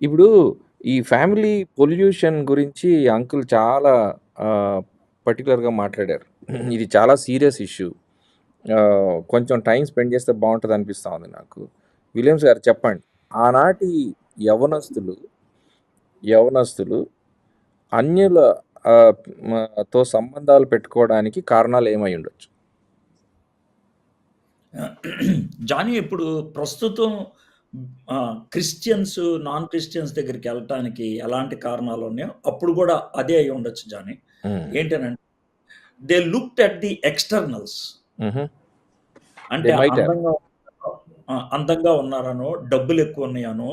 ఇప్పుడు ఈ family pollution గురించి అంకుల్ చాలా పర్టికులర్గా పర్టిక్యులర్‌గా మాట్లాడారు. ఇది చాలా సీరియస్ ఇష్యూ. కొంచెం టైం స్పెండ్ చేస్తే బాగుంటుంది ఉంది నాకు. విలియమ్స్ గారు చెప్పండి. ఆనాటి యవనస్తులు యవనస్తులు అన్యుల తో సంబంధాలు పెట్టుకోవడానికి కారణాలు ఏమై ఉండొచ్చు జానీ ఇప్పుడు ప్రస్తుతం క్రిస్టియన్స్, నాన్ క్రిస్టియన్స్ దగ్గరికెళ్ళటానికి ఎలాంటి కారణాలున్నాయో, అప్పుడు గూడా అదే అయ్యుండొచ్చు జానీ. హ్మ్. ఏంటనంటే, they looked at the externals. అంటే. అందంగా! అందంగా ఉన్నారనో, డబ్బులెక్కువున్నాయనో,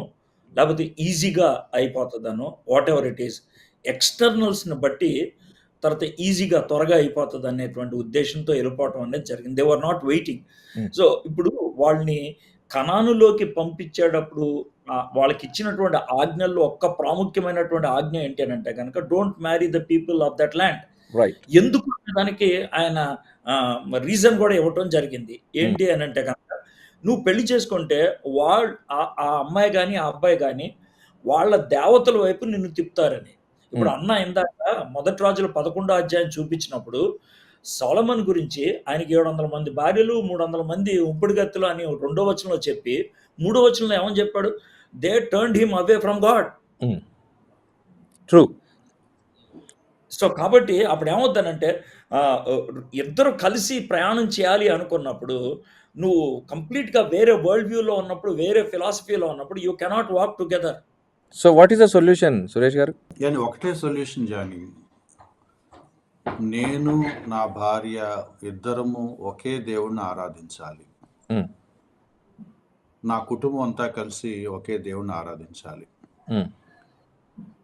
లేపోతే ఈజీగా అయిపోతదనో, వాటెవర్ ఇట్ ఈస్. ఎక్స్‌టర్నల్స్‌ని బట్టి తర్వాత ఈజీగా త్వరగా అయిపోతదనేటువంటి ఉద్దేశ్యంతో ఎళ్ళిపోవటం అనేది జరిగింది. They were not waiting. So, ఇప్పుడు వాళ్ళని కనానులోకి పంపించేటప్పుడు ఆహ్, వాళ్ళకిచ్చినటువంటి ఆజ్ఞల్లో ఒక్క ప్రాముఖ్యమైనటువంటి ఆజ్ఞ ఏంటి అనంటే గనక don't marry the people of that land. ఎందుకు అనే దానికి ఆయన రీజన్ గూడా ఇవ్వటం జరిగింది. ఏంటి అనంటే గనక, నువ్వు పెళ్ళి చేసుకుంటే వాళ్ ఆ అమ్మాయి గాని, ఆ అబ్బాయి గాని వాళ్ళ దేవతల వైపు నిన్ను తిప్పుతారని. ఇప్పుడు హ్మ్. అన్న ఇందాక మొదటి రాజుల 11 అధ్యాయం చూపించినప్పుడు, సొలొమన్ గురించి ఆయనకి 700 మంది భార్యలు, 300 మంది ఉంపుడుగత్తెలు అని రెండో వచనంలో చెప్పి, మూడో వచనంలో ఏమని చెప్పాడు? They turned him away from God. True. So, కాబట్టి అప్పుడేమవుద్దనంటే ఆహ్, ఆహ్, ఇద్దరు కలిసి ప్రయాణం చేయాలి అనుకున్నప్పుడు, నువ్వు కంప్లీట్‌గా వేరే వరల్డ్ వ్యూలో ఉన్నప్పుడు, వేరే ఫిలాసఫీలో ఉన్నప్పుడు you cannot walk together. So, what is the solution Suresh garu? ఒకటే సొల్యూషన్ జానీ. నేను, నా భార్య ఇద్దరము ఒకే దేవుడిని ఆరాధించాలి. నా కుటుంబం అంతా కలిసి ఒకే దేవుడిని ఆరాధించాలి.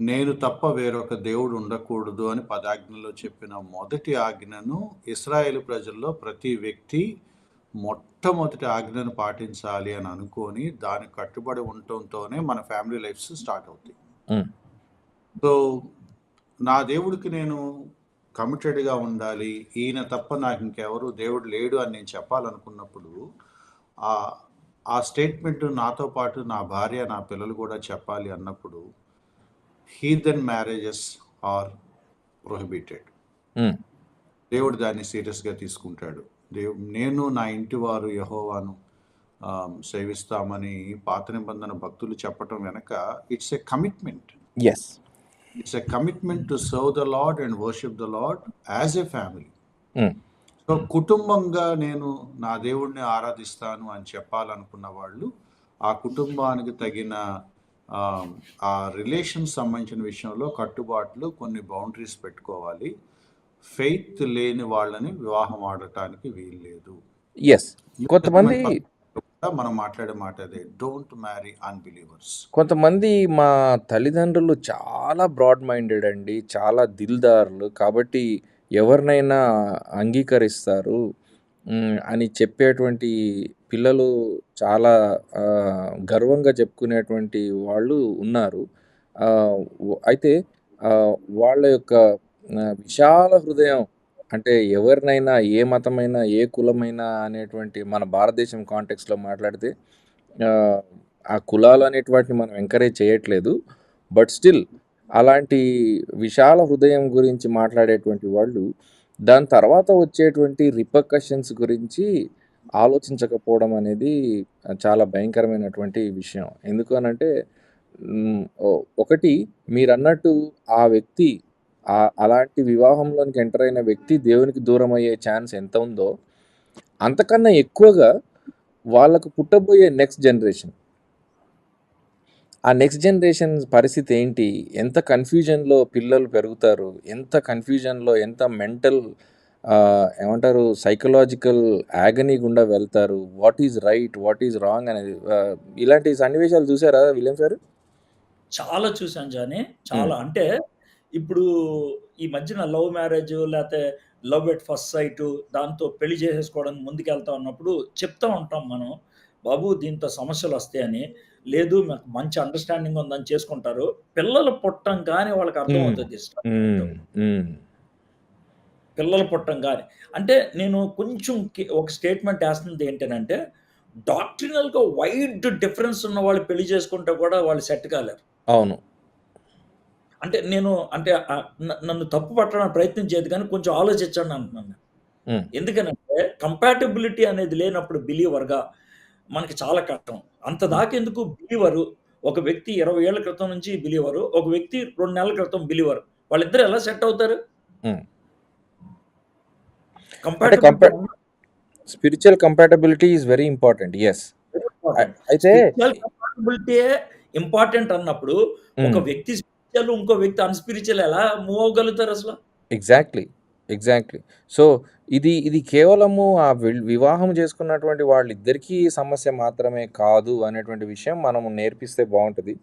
నేను తప్ప వేరొక దేవుడు ఉండకూడదు అని పదాజ్ఞలో చెప్పిన మొదటి ఆజ్ఞను ఇస్రాయేలు ప్రజల్లో ప్రతి వ్యక్తి మొట్టమొదటి ఆజ్ఞను పాటించాలి అని అనుకోని, దానికి కట్టుబడి ఉండటంతోనే మన ఫ్యామిలీ లైఫ్స్ స్టార్ట్ అవుతాయి. సో, నా దేవుడికి నేను కమిటెడ్‌గా ఉండాలి. ఈయన తప్ప నాకు ఇంకెవరు దేవుడు లేడు అని నేను చెప్పాలనుకున్నప్పుడు, ఆహ్, ఆ స్టేట్మెంట్ నాతో పాటు నా భార్య, నా పిల్లలు కూడా చెప్పాలి అన్నప్పుడు, హీథన్ మ్యారేజెస్ ఆర్ ప్రొహిబిటెడ్. దేవుడు దాన్ని సీరియస్‌గా తీసుకుంటాడు. దేవ్ నేను నా ఇంటి వారు యెహోవాను సేవిస్తామని పాత నిబంధన భక్తులు చెప్పటం వెనక it's a commitment. Yes. It's a commitment to serve the Lord and worship the Lord as a family. So, కుటుంబంగా నేను నా దేవుడిని ఆరాధిస్తాను అని చెప్పాలనుకున్న వాళ్ళు, ఆ కుటుంబానికి తగిన ఆ రిలేషన్స్ సంబంధించిన విషయంలో కట్టుబాట్లు, కొన్ని బౌండరీస్ పెట్టుకోవాలి. ఫెయిత్ లేని వాళ్ళని వివాహం ఆడటానికి వీల్లేదు. న్యూ కొంతమంది మనం మాట్లాడే మాట అదే. Don't marry unbelievers. కొంతమంది మా తల్లిదండ్రులు చాలా బ్రాడ్ మైండెడ్ అండి. చాలా దిల్‌దారులు. కాబట్టి ఎవరినైనా అంగీకరిస్తారు. అని చెప్పేటువంటి పిల్లలు చాలా గర్వంగా చెప్పుకునేటువంటి వాళ్ళు ఉన్నారు. అయితే వాళ్ళ యొక్క విశాల హృదయం అంటే ఎవరినైనా, ఏ మతమైనా, ఏ కులమైనా అనేటువంటి మన భారతదేశం కాంటెక్స్లో మాట్లాడితే ఆ కులాలు అనేటువంటిని మనం ఎంకరేజ్ చేయట్లేదు. బట్ స్టిల్ అలాంటి విశాల హృదయం గురించి మాట్లాడేటువంటి వాళ్ళు, దాని తర్వాత వచ్చేటువంటి రిపర్కషన్స్ గురించి ఆలోచించకపోవడం అనేది చాలా భయంకరమైనటువంటి విషయం. ఎందుకు అనంటే హ్మ్. ఒ ఒకటి మీరన్నట్టు ఆ వ్యక్తి అలాంటి వివాహంలోనికి ఎంటర్ అయిన వ్యక్తి దేవునికి దూరమయ్యే ఛాన్స్ ఎంత ఉందో, అంతకన్నా ఎక్కువగా వాళ్ళకు పుట్టబోయే నెక్స్ట్ జనరేషన్. ఆ నెక్స్ట్ జనరేషన్ పరిస్థితి ఏంటి? ఎంత కన్‌ఫ్యూజన్‌లో పిల్లలు పెరుగుతారు? ఎంత కన్‌ఫ్యూజన్‌లో ఎంత మెంటల్ ఏమంటారు సైకలాజికల్ యాగనీ గుండా వెళ్తారు? What is right? What is wrong అనేది ఇలాంటి సన్నివేశాలు చూసారా విలియమ్స్ గారు? చాలా చూసాను జానీ. చాలా. అంటే ఇప్పుడు ఈ మధ్యన లవ్ మ్యారేజ్ లేతే లవ్ ఎట్ ఫస్ట్ సైట్ దాంతో పెళ్ళి చేసేసుకోవడానికి ముందుకెళ్తా ఉన్నప్పుడు చెప్తా ఉంటాం మనం. బాబు దీంతో సమస్యలొస్తాయని. లేదు మాకు మంచి అండర్‌స్టాండింగ్ ఉందని చేసుకుంటారు. పిల్లలు పుట్టంగానే వాళ్ళకి హ్మ్. అర్థమవుతది స్టార్ట్ హ్మ్. హ్మ్. పిల్లలు పుట్టంగానే. అంటే నేను కొంచెం ఒక స్టేట్మెంట్ ఏస్తుంది ఏంటనంటే, డాక్ట్రినల్‌గా వైడ్ డిఫరెన్స్ ఉన్న వాళ్ళు పెళ్ళి చేసుకుంటే కూడా వాళ్ళు సెట్ కాలేరు. అవును. అంటే నేను అంటే నన్ను తప్పు పట్టడానికి ప్రయత్నం చేయదు కానీ కొంచెం ఆలోచించండి అంటున్నాను. ఎందుకనంటే కంపాటిబిలిటీ అనేది లేనప్పుడు బిలీవర్‌గా మనకి చాలా కష్టం. అంత హ్మ్. దాకెందుకు బిలీవరు ఒక వ్యక్తి 20 ఏళ్ళ క్రితం నుంచి బిలీవరు. ఒక వ్యక్తి 2 నెలల క్రితం బిలీవర్. వాళ్ళిద్దరూ ఎలా సెట్ అవుతారు? అంటే compatibility is very important. Important. అయితే ఇంపార్టెంట్ అన్నప్పుడు ఒక. వ్యక్తి స్పిరిచ్యువల్, ఇంకో వ్యక్తి అన్‌స్పిరిచ్యువల్ ఎలా మూవ్ అవ్వగలుగుతారు అసల? ఎగ్జాక్ట్‌లీ. ఎగ్జాక్ట్‌లీ. సో, ఇది ఇది కేవలము ఆ వివాహం చేసుకున్నటువంటి వాళ్ళిద్దరికీ సమస్య మాత్రమే కాదు అనేటువంటి విషయం మనం నేర్పిస్తే బావుంటది.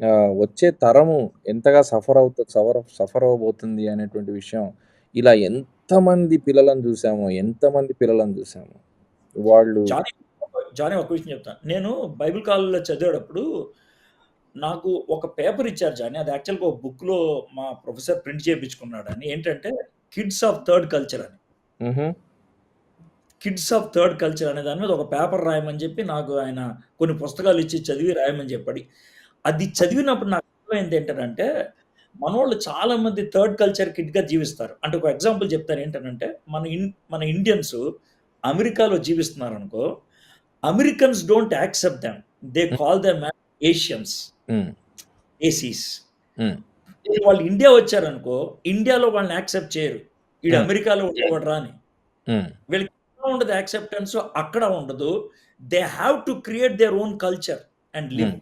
ఆహ్, వచ్చే తరము ఎంతగా సఫర్ అవుత సవర సఫర్ అవ్వబోతుంది అనేటువంటి విషయం ఇలా ఎంతమంది పిల్లలను చూసామో, ఎంతమంది పిల్లలను చూసామో. వాళ్ళు జానీ ఒక విషయం చెప్తాను. నేను బైబిల్ కాలేజ్‌లో చదివేటప్పుడు నాకు ఒక పేపర్ ఇచ్చారు జానీ. అది యాక్చువల్‌గా ఒక బుక్‌లో మా ప్రొఫెసర్ ప్రింట్ చేపించుకున్నాడని. ఏంటంటే కిడ్స్ ఆఫ్ థర్డ్ కల్చర్ అని. కిడ్స్ ఆఫ్ థర్డ్ కల్చర్ అనే దాని మీద ఒక పేపర్ రాయమని చెప్పి నాకు ఆయన కొన్ని పుస్తకాలు ఇచ్చి చదివి రాయమని చెప్పాడు. అది చదివినప్పుడు నాకు అర్థమైంది ఏంటనంటే, మనోళ్ళు చాలామంది థర్డ్ కల్చర్ కిడ్‌గా జీవిస్తారు. అంటే ఒక ఎగ్జాంపుల్ చెప్తాను ఏంటనంటే, మన ఇన్ మన ఇండియన్స్ అమెరికాలో జీవిస్తున్నారనుకో, Americans don't accept them. They. Call them as Asians. Hmm. ACs. హ్మ్. వాళ్ళు ఇండియా వచ్చారనుకో, ఇండియాలో వాళ్ళని యాక్సెప్ట్ చేయరు. ఈడు హ్మ్. అమెరికాలో ఉండేవాడురా అని. వీళ్ళకి ఉండదు యాక్సెప్టెన్స్ అక్కడ ఉండదు. They have to create their own culture and live.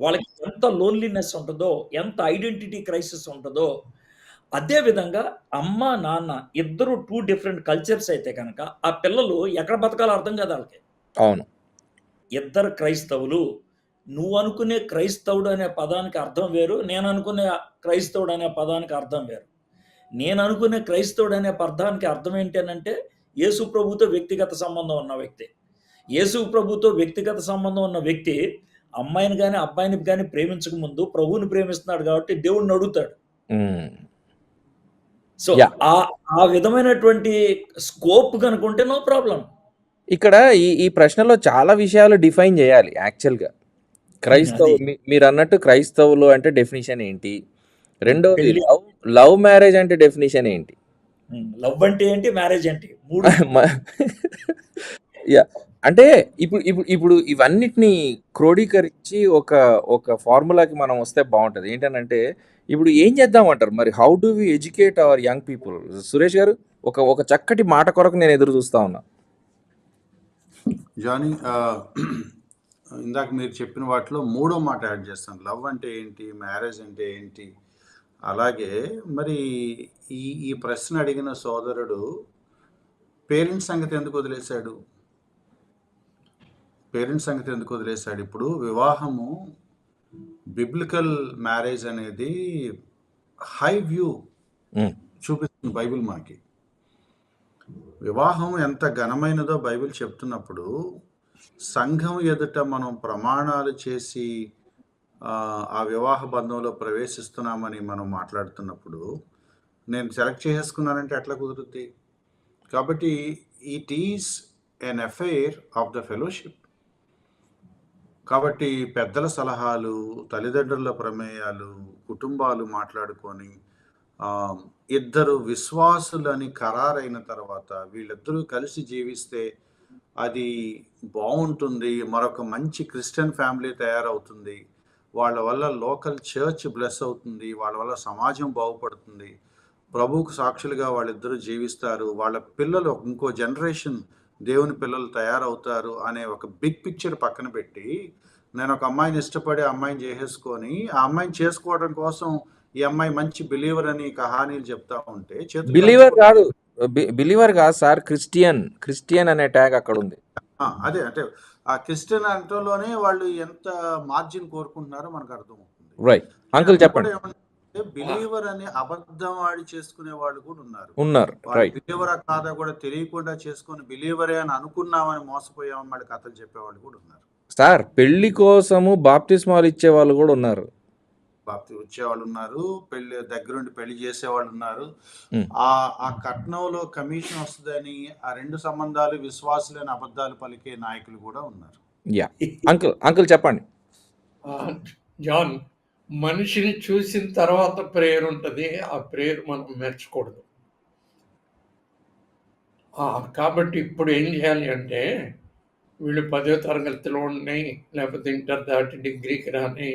వాళ్ళకి ఎంత లోన్లీనెస్ ఉంటదో, ఎంత ఐడెంటిటీ క్రైసిస్ ఉంటదో, అదే విధంగా అమ్మ, నాన్న ఇద్దరు 2 డిఫరెంట్ కల్చర్స్ అయితే గనక, ఆ పిల్లలు ఎక్కడ బతకాలో అర్థం కాదు ఆళ్ళకి. అవును. ఇద్దరు క్రైస్తవులు. నువ్వు అనుకునే క్రైస్తవుడు అనే పదానికి అర్థం వేరు. నేను అనుకునే క్రైస్తవుడు అనే పదానికి అర్థం వేరు. నేను అనుకునే క్రైస్తవుడు అనే పదానికి అర్థం ఏంటి అనంటే, యేసు ప్రభుతో వ్యక్తిగత సంబంధం ఉన్న వ్యక్తి. యేసు ప్రభుతో వ్యక్తిగత సంబంధం ఉన్న వ్యక్తి అమ్మాయిని గాని, అబ్బాయిని గాని ప్రేమించక ముందు ప్రభువుని ప్రేమిస్తున్నాడు కాబట్టి దేవుడిని అడుగుతాడు. హ్మ్. సో! ఆ ఆ విధమైనటువంటి స్కోప్ గనుకుంటే నో ప్రాబ్లమ్. ఇక్కడ ఈ ఈ ప్రశ్నలో చాలా విషయాలు డిఫైన్ చేయాలి యాక్చువల్‌గా. క్రైస్తవు అది. మీ మీరన్నట్టు క్రైస్తవులు అంటే డెఫినిషన్ ఏంటి? రెండోది పెళ్ళి లవ్ లవ్ మ్యారేజ్ అంటే డెఫినిషన్ ఏంటి? లవ్ అంటే ఏంటి? మ్యారేజ్ ఏంటి? 3 మ యాహ్! అంటే ఇప్పుడు ఇప్పుడు ఇప్పుడు ఇవన్నిటిని క్రోడీకరించి ఒక ఒక ఫార్ములాకి మనం వస్తే బావుంటది. ఏంటనంటే ఇప్పుడు ఏం చేద్దామంటారు? మరి how do we educate our young people? Suresh garu ఒక ఒక చక్కటి మాట కొరకు నేను ఎదురు చూస్తా ఉన్నా. జానీ ఇందాక మీరు చెప్పిన వాటిలో మూడో మాట యాడ్ చేస్తాను. లవ్ అంటే ఏంటి? మ్యారేజ్ అంటే ఏంటి? అలాగే మరి ఈ ఈ ప్రశ్న అడిగిన సోదరుడు పేరెంట్స్ సంగతి ఎందుకు వదిలేసాడు? పేరెంట్స్ సంగతి ఎందుకు వదిలేసాడు? ఇప్పుడు వివాహము బిబ్లికల్ మ్యారేజ్ అనేది హై వ్యూ. చూపిస్తుంది బైబిల్ మనకి. వివాహం ఎంత ఘనమైనదో బైబిల్ చెప్తున్నప్పుడు, సంఘం ఎదుట మనం ప్రమాణాలు చేసి ఆ వివాహ బంధంలో ప్రవేశిస్తున్నామని మనం మాట్లాడుతున్నప్పుడు, నేను సెలెక్ట్ చేసేసుకున్నానంటే ఎట్లా కుదురుద్ది? కాబట్టి it is an affair of the fellowship. కాబట్టి పెద్దల సలహాలు, తల్లిదండ్రుల ప్రమేయాలు, కుటుంబాలు మాట్లాడుకొని ఇద్దరు విశ్వాసులని ఖరారైన తర్వాత వీళ్ళిద్దరూ కలిసి జీవిస్తే అది బావుంటుంది. మరొక మంచి క్రిస్టియన్ ఫ్యామిలీ తయారవుతుంది. వాళ్ళ వల్ల లోకల్ చర్చ్ బ్లెస్ అవుతుంది. వాళ్ళ వల్ల సమాజం బాగుపడుతుంది. ప్రభువుకు సాక్షులుగా వాళ్ళిద్దరూ జీవిస్తారు. వాళ్ళ పిల్లలు ఇంకో జనరేషన్ దేవుని పిల్లలు తయారవుతారు అనే ఒక బిగ్ పిక్చర్ పక్కన పెట్టి, నేను ఒక అమ్మాయిని ఇష్టపడి అమ్మాయిని చేసేసుకొని, ఆ అమ్మాయిని చేసుకోవడం కోసం ఈ అమ్మాయి మంచి బిలీవర్ అని కహానీలు చెప్తా ఉంటే బిలీవర్ కాదు. బిలీవర్ కాదు సార్. క్రిస్టియన్. క్రిస్టియన్ అనే ట్యాగ్ అక్కడుంది. ఆ! అదే అంటే ఆ క్రిస్టియన్ అనటంలోనే వాళ్ళు ఎంత మార్జిన్ కోరుకుంటున్నారో మనకు అర్థమవుతుంది. రైట్. అంకుల్ అక్కడ చెప్పండి. బిలీవర్ అని అబద్ధం ఆడి చేసుకునే వాళ్ళు కూడా ఉన్నారు. ఉన్నారు. వాళ్ళు. బిలీవరా కాదా కూడా తెలియకుండా చేసుకొని బిలీవరే అని అనుకున్నామని మోసపోయామని మళ్ళీ కథలు చెప్పేవాళ్ళు కూడా ఉన్నారు. సార్ పెళ్ళి కోసము బాప్తిస్మాలు ఇచ్చేవాళ్ళు కూడా ఉన్నారు. బాప్తి వచ్చేవాళ్ళు ఉన్నారు. పెళ్ళి దగ్గరుండి పెళ్ళి చేసేవాళ్ళు ఉన్నారు. ఆ ఆ కట్నంలో కమిషన్ వస్తదని ఆ 2 సంబంధాలు విశ్వాసులైన అబద్ధాలు పలికే నాయకులు కూడా ఉన్నారు. యాహ్! అంకుల్ అంకుల్ చెప్పండి. ఆ! జాన్ మనిషిని చూసిన తర్వాత ప్రేయర్ ఉంటుంది ఆ ప్రేయర్ మనం మెచ్చకూడదు ఆ, కాబట్టి ఇప్పుడు ఏం చేయాలి అంటే వీళ్ళు పదో తరగతిలో ఉన్నాయి లేకపోతే ఇంటర్ దాటి డిగ్రీకి రాని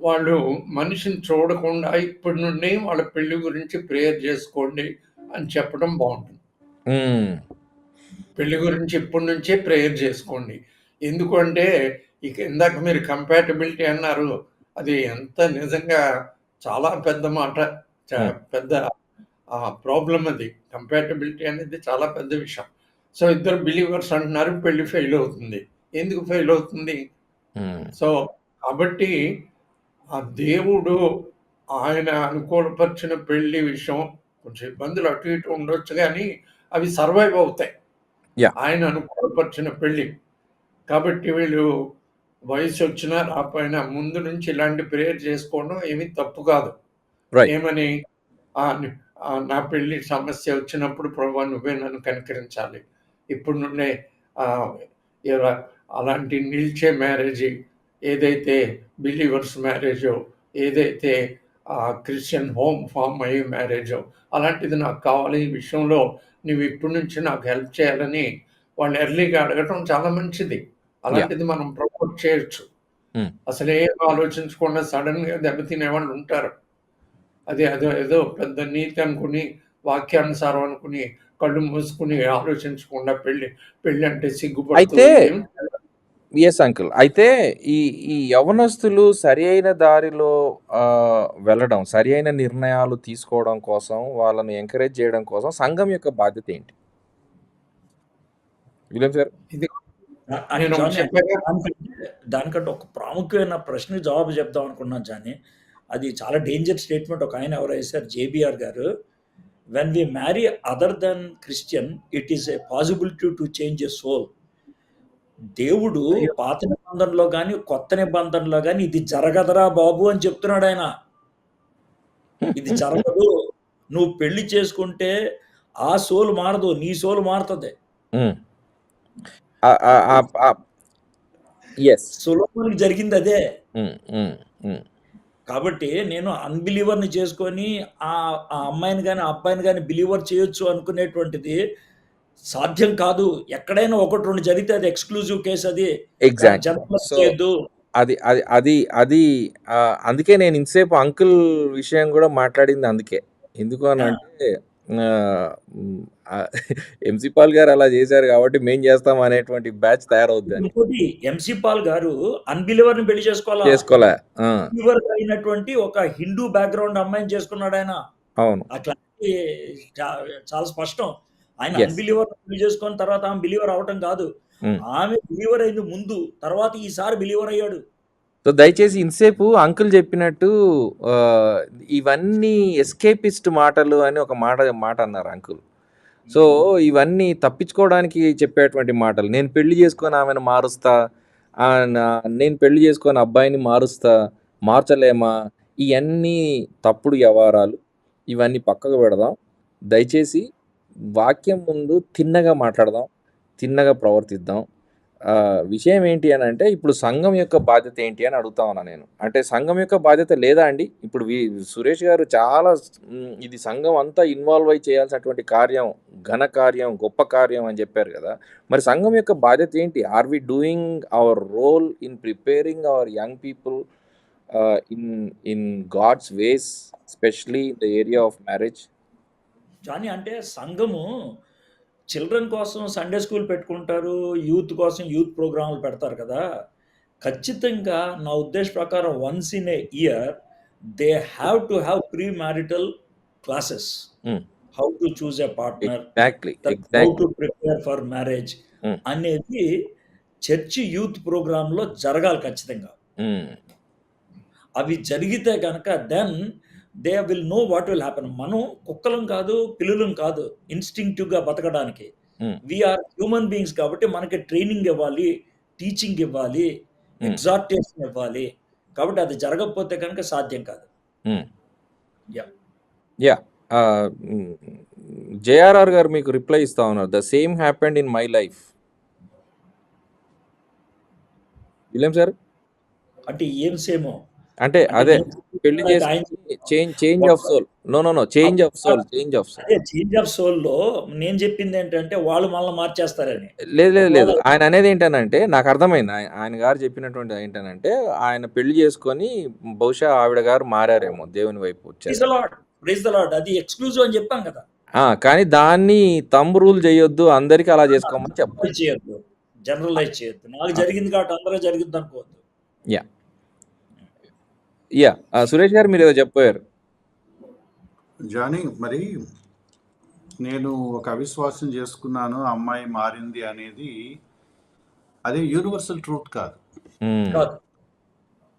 వాళ్ళు మనిషిని చూడకుండా ఇప్పటి నుండి వాళ్ళ పెళ్ళి గురించి ప్రేయర్ చేసుకోండి అని చెప్పడం బాగుంటుంది. పెళ్ళి గురించి ఇప్పటి నుంచే ప్రేయర్ చేసుకోండి. ఎందుకంటే ఇక ఇందాక మీరు కంపాటబిలిటీ అన్నారు అది ఎంత నిజంగా చాలా పెద్ద మాట. పెద్ద ప్రాబ్లం అది. కంపాటబిలిటీ అనేది చాలా పెద్ద విషయం. సో ఇద్దరు బిలీవర్స్ అంటున్నారు పెళ్ళి ఫెయిల్ అవుతుంది. ఎందుకు ఫెయిల్ అవుతుంది? సో కాబట్టి ఆ దేవుడు ఆయన అనుకూలపరిచిన పెళ్ళి విషయం కొంచెం ఇబ్బందులు అటు ఇటు ఉండొచ్చు కానీ అవి సర్వైవ్ అవుతాయి. ఆయన అనుకూలపరిచిన పెళ్ళి. కాబట్టి వీళ్ళు వయసు వచ్చినా రాపోయినా ముందు నుంచి ఇలాంటి ప్రేయర్ చేసుకోవడం ఏమీ తప్పు కాదు. ఏమని? "ఆ, ని- పెళ్ళి సమస్య వచ్చినప్పుడు ప్రభా నువ్వే నన్ను కనికరించాలి. ఇప్పుడు నుండే అలాంటి నిల్చే మ్యారేజ్ ఏదైతే బిలీవర్స్ మ్యారేజో ఏదైతే క్రిస్టియన్ హోమ్ ఫామ్ అయ్యే మ్యారేజో అలాంటిది నాకు కావాలి ఈ విషయంలో నువ్వు ఇప్పటి నుంచి నాకు హెల్ప్ చేయాలని వాళ్ళు ఎర్లీగా అడగటం చాలా మంచిది. అలాంటిది మనం ప్రమోట్ చేయొచ్చు. అసలు ఏం ఆలోచించకుండా సడన్గా దెబ్బతినే వాళ్ళు ఉంటారు. అది అదో ఏదో పెద్ద నీతి అనుకుని వాక్యానుసారం అనుకుని కళ్ళు మూసుకుని ఆలోచించకుండా పెళ్ళి పెళ్ళి అంటే సిగ్గుపడుతూ అయితే ఏం ఎస్ అంకుల్ అయితే ఈ ఈ యవనస్తులు సరి అయిన దారిలో వెళ్ళడం సరి అయిన నిర్ణయాలు తీసుకోవడం కోసం వాళ్ళని ఎంకరేజ్ చేయడం కోసం సంఘం యొక్క బాధ్యత ఏంటి? William sir? ఇది దానికంటే ఒక ప్రాముఖ్యమైన ప్రశ్నకి జవాబు చెప్దాం అనుకున్నాను జానీ. అది చాలా డేంజర్ స్టేట్మెంట్ ఒక ఆయన ఎవరు వేశారు JBR garu. When we marry other then Christian it is a possibility to change a soul దేవుడు. పాత నిబంధనలో కానీ కొత్త నిబంధనలో కానీ ఇది జరగదరా బాబు అని చెప్తున్నాడు ఆయన. ఇది జరగదు. నువ్వు పెళ్ళి చేసుకుంటే ఆ సోలు మారదు నీ సోలు మారుతుంది. సులభానికి జరిగింది అదే. కాబట్టి నేను అన్బిలీవర్ని చేసుకొని ఆ ఆ అమ్మాయిని కానీ ఆ అబ్బాయిని కానీ బిలీవర్ చేయొచ్చు అనుకునేటువంటిది సాధ్యం కాదు. ఎక్కడైనా ఒకటి రెండు జరిగితే అది ఎక్స్క్లూజివ్ కేసు అది. చేయొద్దు. అది అది అది అది అందుకే నేను ఇంతసేపు అంకుల్ విషయం కూడా మాట్లాడింది అందుకే. ఎందుకు అని అంటే ఎంసీ పాల్ గారు అలా చేశారు కాబట్టి మేం చేస్తాం అనేటువంటి బ్యాచ్ తయారవుద్ది అని. ఇంకోటి ఎంసీ పాల్ గారు అన్బిలీవర్ని పెళ్ళి చేసుకోవాలా? చేసుకోలే. ఆ, బిలీవర్ అయినటువంటి ఒక హిందూ బ్యాక్గ్రౌండ్ అమ్మాయిని చేసుకున్నాడు ఆయన. అవును. అట్లాంటి చా- చాలా స్పష్టం. ఆయన. అన్బిలీవర్ పెళ్ళి తర్వాత ఆమె బిలీవర్ అవటం కాదు. Hmm. ఆమె బిలీవర్ అయింది ముందు తర్వాత ఈసారి బిలీవర్ అయ్యాడు. సో దయచేసి ఇంతసేపు అంకుల్ చెప్పినట్టు ఇవన్నీ ఎస్కేపిస్ట్ మాటలు అని ఒక మాట మాట అన్నారు అంకుల్ సో ఇవన్నీ తప్పించుకోవడానికి చెప్పేటువంటి మాటలు. నేను పెళ్ళి చేసుకొని ఆమెను మారుస్తా నేను పెళ్ళి చేసుకొని అబ్బాయిని మారుస్తా మార్చలేమా ఇవన్నీ తప్పుడు వ్యవహారాలు. ఇవన్నీ పక్కకు పెడదాం. దయచేసి వాక్యం ముందు తిన్నగా మాట్లాడదాం తిన్నగా ప్రవర్తిద్దాం. విషయం ఏంటి అని అంటే ఇప్పుడు సంఘం యొక్క బాధ్యత ఏంటి అని అడుగుతా ఉన్నా నేను. అంటే సంఘం యొక్క బాధ్యత లేదా అండి? ఇప్పుడు వి- సురేష్ గారు చాలా ఇది సంఘం అంతా ఇన్వాల్వ్ అయి చేయాల్సినటువంటి కార్యం ఘన కార్యం గొప్ప కార్యం అని చెప్పారు కదా. మరి సంఘం యొక్క బాధ్యత ఏంటి? Are we doing our role in preparing our young people in in God's ways specially the area of marriage? కానీ అంటే సంఘము చిల్డ్రన్ కోసం సండే స్కూల్ పెట్టుకుంటారు యూత్ కోసం యూత్ ప్రోగ్రాములు పెడతారు కదా. ఖచ్చితంగా నా ఉద్దేశ ప్రకారం once in a year they have to have premarital classes Hmm. How to choose a partner how to prepare for marriage Hmm. అనేది చర్చి యూత్ ప్రోగ్రాంలో జరగాలి ఖచ్చితంగా. అవి జరిగితే కనుక then they will know what will happen. మనం కుక్కలం కాదు పిల్లులం కాదు ఇన్స్టింక్టివ్గా బతకడానికి. Hmm. వీఆర్ హ్యూమన్ బీయింగ్స్ కాబట్టి మనకి ట్రైనింగ్ ఇవ్వాలి టీచింగ్ ఇవ్వాలి Hmm. ఎగ్జార్టేషన్ ఇవ్వాలి. కాబట్టి అది జరగకపోతే కనుక సాధ్యం కాదు. యా జేఆర్ఆర్ గారు మీకు రిప్లై ఇస్తా ఉన్నారు. The same happened in my life William sir? అంటే ఏం సేమో? అంటే అదే పెళ్ళి చెప్పింది change change of soul. No no no change of soul. Change of soul. అదే చేంజ్ ఆఫ్ సోల్‌లో నేను చెప్పిందేంటంటే వాళ్ళు మనల్ని మార్చేస్తారని. లేదు లేదు లేదు. ఆయన అనేది ఏంటనంటే నాకు అర్థమైంది. ఆయ ఆయన గారు చెప్పినటువంటిది ఏంటనంటే ఆయన పెళ్ళి చేసుకొని బహుశా ఆవిడ గారు మారారేమో దేవుని వైపు వచ్చారు. అది ఎక్స్‌క్లూజివ్ అని చెప్పాం కదా! ఆ! కానీ దాన్ని థంబ్ రూల్ చేయొద్దు. అందరికి అలా చేసుకోమని చెప్పాలి. జనరలైజ్ చేయొద్దు. జనరలైజ్ చేయొద్దు. నాకు! జరిగింది కాబట్టి అందరూ జరిగిద్ది అనుకోవద్దు. యాహ్! ఆ! సురేష్ గారు మీరేదో చెప్పబోయారు. జానీ మరి నేను ఒక అవిశ్వాసం చేసుకున్నాను. ఆ అమ్మాయి మారింది అనేది అది యూనివర్సల్ ట్రూత్ కాదు. హ్మ్. కాదు.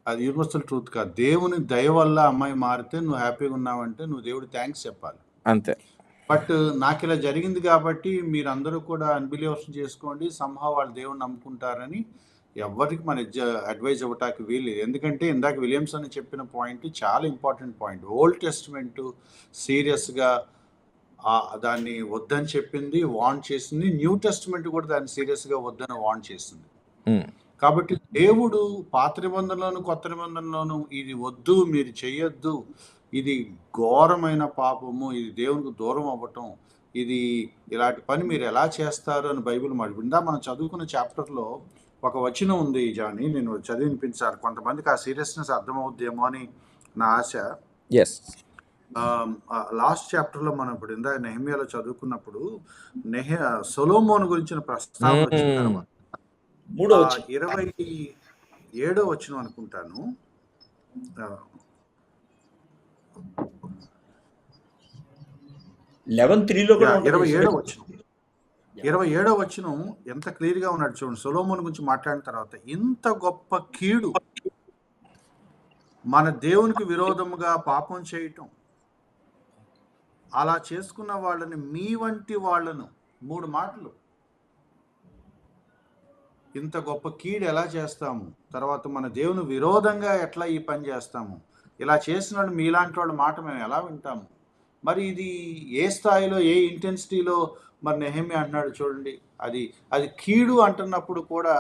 అది యూనివర్సల్ ట్రూత్ కాదు. దేవుని దయ వల్ల అమ్మాయి మారితే నువ్వు హ్యాపీగా ఉన్నావంటే నువ్వు దేవుడికి థాంక్స్ చెప్పాలి. అంతే. బట్ నాకిలా జరిగింది కాబట్టి మీరందరూ కూడా అన్‌బిలీవర్స్ చేసుకోండి. సమ్‌హౌ వాళ్ళు దేవుడిని నమ్ముకుంటారని ఎవ్వరికి మన జ అడ్వైస్ ఇవ్వటానికి వీల్లేదు. ఎందుకంటే ఇందాక విలియమ్సన్ చెప్పిన పాయింట్ చాలా ఇంపార్టెంట్ పాయింట్. ఓల్డ్ టెస్టమెంట్ సీరియస్‌గా దాన్ని వద్దని చెప్పింది, వార్న్ చేసింది. న్యూ టెస్టమెంట్ కూడా దాన్ని సీరియస్‌గా వద్దని వార్న్ చేసింది. కాబట్టి దేవుడు పాత నిబంధనలోను, కొత్త నిబంధనలోను ఇది వద్దు, మీరు చెయ్యొద్దు. ఇది ఘోరమైన పాపము. ఇది దేవునికి దూరం అవ్వటం. ఇది ఇలాంటి పని మీరు ఎలా చేస్తారు అని బైబిల్ మాట. ఇందాక మనం చదువుకున్న చాప్టర్‌లో ఒక వచనం ఉంది జానీ. నేను చదివి వినిపించాలి. కొంతమందికి ఆ సీరియస్‌నెస్ అర్థమవుద్దేమో అని నా ఆశ. ఆహ్, లాస్ట్ చాప్టర్‌లో మనం ఇప్పుడు ఇందాక నెహెమ్యాలో చదువుకున్నప్పుడు నెహె సొలొమోను గురించిన ప్రస్తావన వచ్చిన. తర్వాత వచనం. 27 వచనం అనుకుంటాను. 11:3లో కూడా యాహ్! ఉంటది 27 ఇరవై ఏడో వచ్చిన ఎంత క్లియర్‌గా ఉన్నాడు చూడండి. సొలోమోన్ గురించి మాట్లాడిన తర్వాత ఇంత గొప్ప కీడు మన దేవునికి విరోధముగా పాపం చేయటం. అలా చేసుకున్న వాళ్ళని మీ వంటి వాళ్ళను మూడు మాటలు. ఇంత గొప్ప కీడు ఎలా చేస్తాము? తర్వాత మన దేవుని విరోధంగా ఎట్లా ఈ పని చేస్తాము? ఇలా చేసినోళ్ళు మీలాంటి వాళ్ళ మాట మేము ఎలా వింటాము? మరి ఇది ఏ స్థాయిలో, ఏ ఇంటెన్సిటీలో మరి నెహమి అంటున్నాడు చూడండి. అది అది కీడు అంటున్నప్పుడు కూడా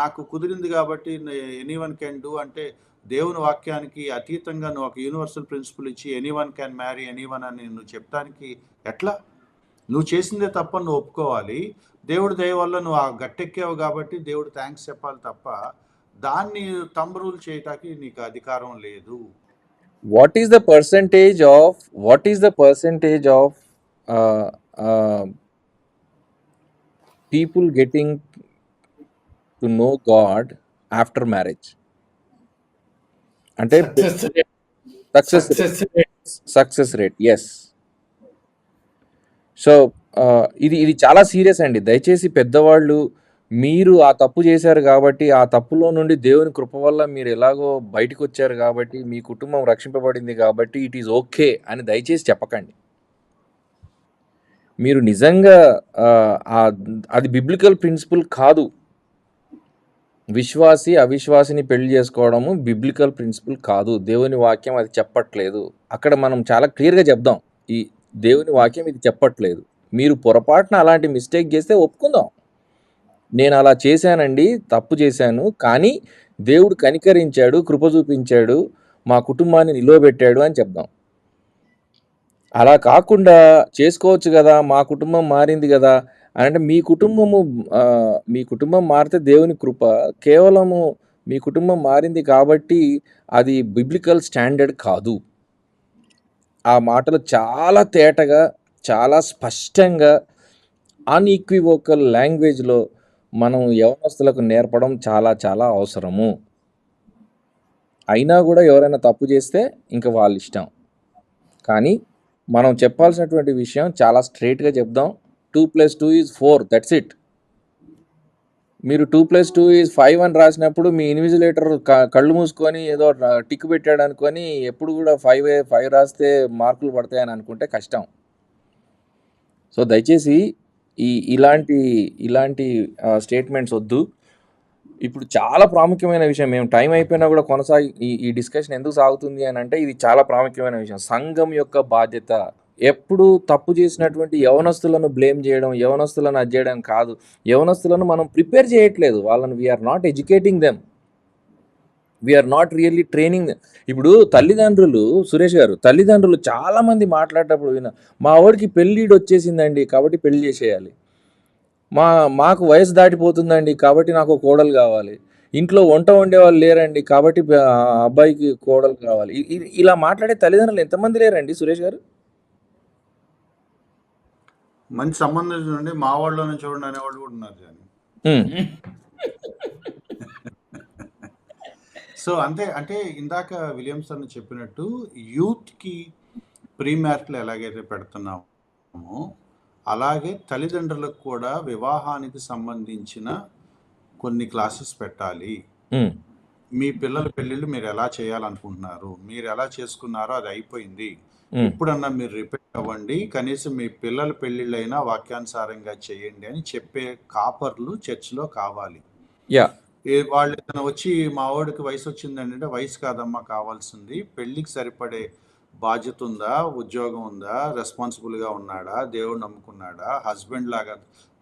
నాకు కుదిరింది కాబట్టి ఎనీ ఎనీవన్ కెన్ డూ అంటే దేవుని వాక్యానికి అతీతంగా నువ్వు ఒక యూనివర్సల్ ప్రిన్సిపల్ ఇచ్చి ఎనీవన్ క్యాన్ మ్యారీ ఎనీవన్ అని నువ్వు చెప్తానికి ఎట్లా? నువ్వు చేసిందే తప్ప నువ్వు ఒప్పుకోవాలి. దేవుడి దయ వల్ల నువ్వు ఆ గట్టెక్కావు కాబట్టి దేవుడు థ్యాంక్స్ చెప్పాలి తప్ప దాన్ని థంబ్ చేయటానికి నీకు అధికారం లేదు. What is the percentage of what is the percentage of people getting to know God after marriage? అంటే success success rate. Yes. So, ఇది ఇది చాలా సీరియస్ అండి. దయచేసి పెద్దవాళ్ళు మీరు ఆ తప్పు చేశారు గాబట్టి, ఆ తప్పులో నుండి దేవుని కృప వల్ల మీరు ఎలాగో బయటికొచ్చారు గాబట్టి, మీ కుటుంబం రక్షింపబడింది గాబట్టి, ఇట్ ఈస్ ఓకే అని దయచేసి చెప్పకండి. మీరు నిజంగా అది బిబ్లికల్ ప్రిన్సిపల్ కాదు. విశ్వాసి, అవిశ్వాసిని పెళ్ళి చేసుకోవడము బిబ్లికల్ ప్రిన్సిపల్ కాదు. దేవుని వాక్యం అది చెప్పట్లేదు. అక్కడ మనం చాలా క్లియర్‌గా చెప్దాం. ఈ దేవుని వాక్యం ఇది చెప్పట్లేదు. మీరు పొరపాటున అలాంటి మిస్టేక్ చేస్తే ఒప్పుకుందాం. నేను అలా చేశానండి. తప్పు చేశాను. కానీ దేవుడు కనికరించాడు, కృప చూపించాడు, మా కుటుంబాన్ని నిలువబెట్టాడు అని చెప్దాం. అలా కాకుండా చేసుకోవచ్చు కదా మా కుటుంబం మారింది కదా అంటే మీ కుటుంబము మీ కుటుంబం మారితే దేవుని కృప. కేవలము మీ కుటుంబం మారింది కాబట్టి అది బిబ్లికల్ స్టాండర్డ్ కాదు. ఆ మాటలు చాలా తేటగా, చాలా స్పష్టంగా అన్‌ఈక్వివోకల్ లాంగ్వేజ్‌లో మనం యవనస్తులకు నేర్పడం చాలా చాలా అవసరము. అయినా కూడా ఎవరైనా తప్పు చేస్తే ఇంకా వాళ్ళు ఇష్టం కానీ మనం చెప్పాల్సినటువంటి విషయం చాలా స్ట్రెయిట్‌గా చెప్దాం. 2+2 ఈజ్ ఫోర్ దట్స్ ఇట్. మీరు 2+2 ఈజ్ ఫైవ్ అని రాసినప్పుడు మీ ఇన్విజిలేటర్ క కళ్ళు మూసుకొని ఏదో టిక్ టిక్ పెట్టాడనుకోని ఎప్పుడు కూడా ఫైవ్ ఫైవ్ రాస్తే మార్కులు పడతాయని అనుకుంటే కష్టం. సో, దయచేసి ఈ ఇలాంటి ఇలాంటి స్టేట్మెంట్స్ వద్దు ఇప్పుడు చాలా ప్రాముఖ్యమైన విషయం మేము టైం అయిపోయినా కూడా కొనసాగి ఈ ఈ డిస్కషన్ ఎందుకు సాగుతుంది అని అంటే ఇది చాలా ప్రాముఖ్యమైన విషయం. సంఘం యొక్క బాధ్యత. ఎప్పుడు తప్పు చేసినటువంటి యవనస్తులను బ్లేమ్ చేయడం యవ్వనస్తులను అది కాదు. యవ్వనస్తులను మనం ప్రిపేర్ చేయట్లేదు. వాళ్ళని we are not educating them. We are not really training ఇప్పుడు తల్లిదండ్రులు సురేష్ గారు తల్లిదండ్రులు చాలామంది మాట్లాడేటప్పుడు విన మా వాడికి పెళ్ళిడు వచ్చేసిందండి కాబట్టి పెళ్ళి చేసేయాలి మా మాకు వయసు దాటిపోతుందండి కాబట్టి నాకు కోడలు కావాలి. ఇంట్లో వంట వండేవాళ్ళు లేరండి కాబట్టి అబ్బాయికి కోడలు కావాలి. ఇలా మాట్లాడే తల్లిదండ్రులు ఎంతమంది లేరండి సురేష్ గారు? మంచి సంబంధం చూడండి మా వాళ్ళలోనే చూడండి అనేవాళ్ళు కూడా ఉన్నారు కానీ. సో అంతే అంటే ఇందాక విలియమ్సన్ చెప్పినట్టు యూత్కి ప్రీ మ్యారిటల్ ఎలాగైతే పెడుతున్నామో అలాగే తల్లిదండ్రులకు కూడా వివాహానికి సంబంధించిన కొన్ని క్లాసెస్ పెట్టాలి. మీ పిల్లల పెళ్ళిళ్ళు మీరు ఎలా చేయాలనుకుంటున్నారు? మీరు ఎలా చేసుకున్నారో అది అయిపోయింది. ఇప్పుడన్నా మీరు రిపీట్ అవ్వండి. కనీసం మీ పిల్లల పెళ్ళిళ్ళైనా వాక్యానుసారంగా చేయండి అని చెప్పే కాపర్లు చర్చిలో కావాలి. వాళ్ళు వచ్చి మా వాడికి వయసు వచ్చిందండి అంటే వయసు కాదమ్మా కావాల్సింది. పెళ్ళికి సరిపడే బాధ్యత ఉందా ఉద్యోగం ఉందా? రెస్పాన్సిబుల్గా ఉన్నాడా? దేవుడు నమ్ముకున్నాడా? హస్బెండ్ లాగా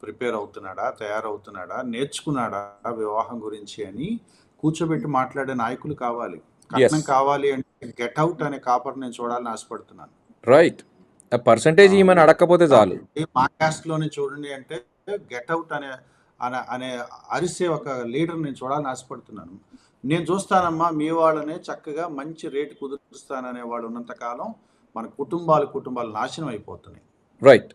ప్రిపేర్ అవుతున్నాడా? తయారవుతున్నాడా? నేర్చుకున్నాడా వివాహం గురించి అని కూర్చోబెట్టి మాట్లాడే నాయకులు కావాలి. కట్నం కావాలి అంటే గెట్ అవుట్ అనే కాపర్ నేను చూడాలని ఆశపడుతున్నాను. రైట్ పర్సంటేజ్ ఇవ్వమని అడగకపోతే చాలు. మా క్యాస్ట్లోనే చూడండి అంటే గెట్ అవుట్ అనే అనే అనే అరిసే ఒక లీడర్ నేను చూడాలని ఆశపడుతున్నాను. నేను చూస్తానమ్మా మీ వాళ్ళనే చక్కగా మంచి రేటు కుదురుస్తాననే వాళ్ళు ఉన్నంతకాలం మన కుటుంబాలు కుటుంబాలు నాశనం అయిపోతున్నాయి. రైట్